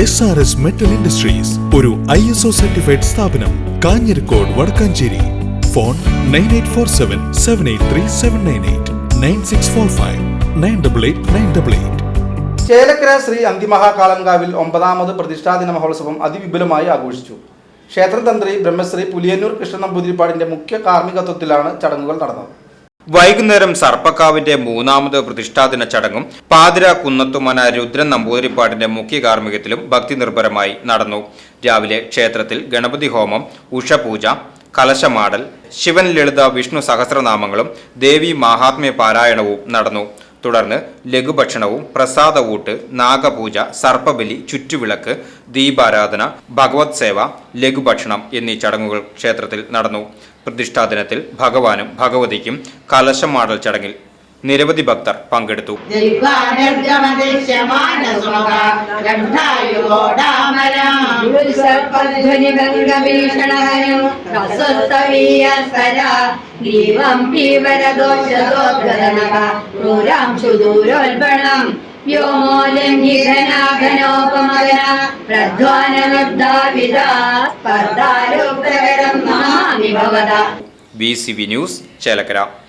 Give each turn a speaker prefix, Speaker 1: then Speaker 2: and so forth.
Speaker 1: S R S metal industries ഒരു I S O certified സ്ഥാപനം Kanjirakode Vadakkanchery. Phone nine eight four seven seven eight three seven nine eight nine six four five nine double eight nine double eight
Speaker 2: Chelakkara Sri അന്തിമഹാകാലങ്കാവിൽ ഒമ്പതാമത് പ്രതിഷ്ഠാദിന മഹോത്സവം അതിവിപുലമായി ആഘോഷിച്ചു. ക്ഷേത്രതന്ത്രി ബ്രഹ്മശ്രീ പുലിയന്നൂർ കൃഷ്ണ നമ്പൂതിരിപ്പാടിന്റെ മുഖ്യ കാർമ്മികത്വത്തിലാണ് ചടങ്ങുകൾ നടന്നത്.
Speaker 3: വൈകുന്നേരം സർപ്പക്കാവിന്റെ മൂന്നാമത് പ്രതിഷ്ഠാദിന ചടങ്ങും പാതിര കുന്നത്തുമന രുദ്രൻ നമ്പൂതിരിപ്പാടിന്റെ മുഖ്യ കാർമ്മികത്തിലും ഭക്തി നിർഭരമായി നടന്നു. രാവിലെ ക്ഷേത്രത്തിൽ ഗണപതി ഹോമം ഉഷപൂജ കലശമാടൽ ശിവൻ ലളിത വിഷ്ണു സഹസ്രനാമങ്ങളും ദേവി മാഹാത്മ്യ പാരായണവും നടന്നു. തുടർന്ന് ലഘുഭക്ഷണവും പ്രസാദവൂട്ട് നാഗപൂജ സർപ്പബലി ചുറ്റുവിളക്ക് ദീപാരാധന ഭഗവത് സേവ ലഘുഭക്ഷണം എന്നീ ചടങ്ങുകൾ ക്ഷേത്രത്തിൽ നടന്നു. പ്രതിഷ്ഠാദിനത്തിൽ ഭഗവാനും ഭഗവതിക്കും കലശം മാടൽ ചടങ്ങിൽ നിരവധി ഭക്തർ പങ്കെടുത്തു. ൂരോൽപണം
Speaker 4: വ്യോമോലംഘിതനാഘനോപമകന പ്രധ്വാനമർദ്ധാവിത സ്പർദ്ധാരൂപ്തകരം നമാമി ഭവത
Speaker 3: B C V news Chelakkara.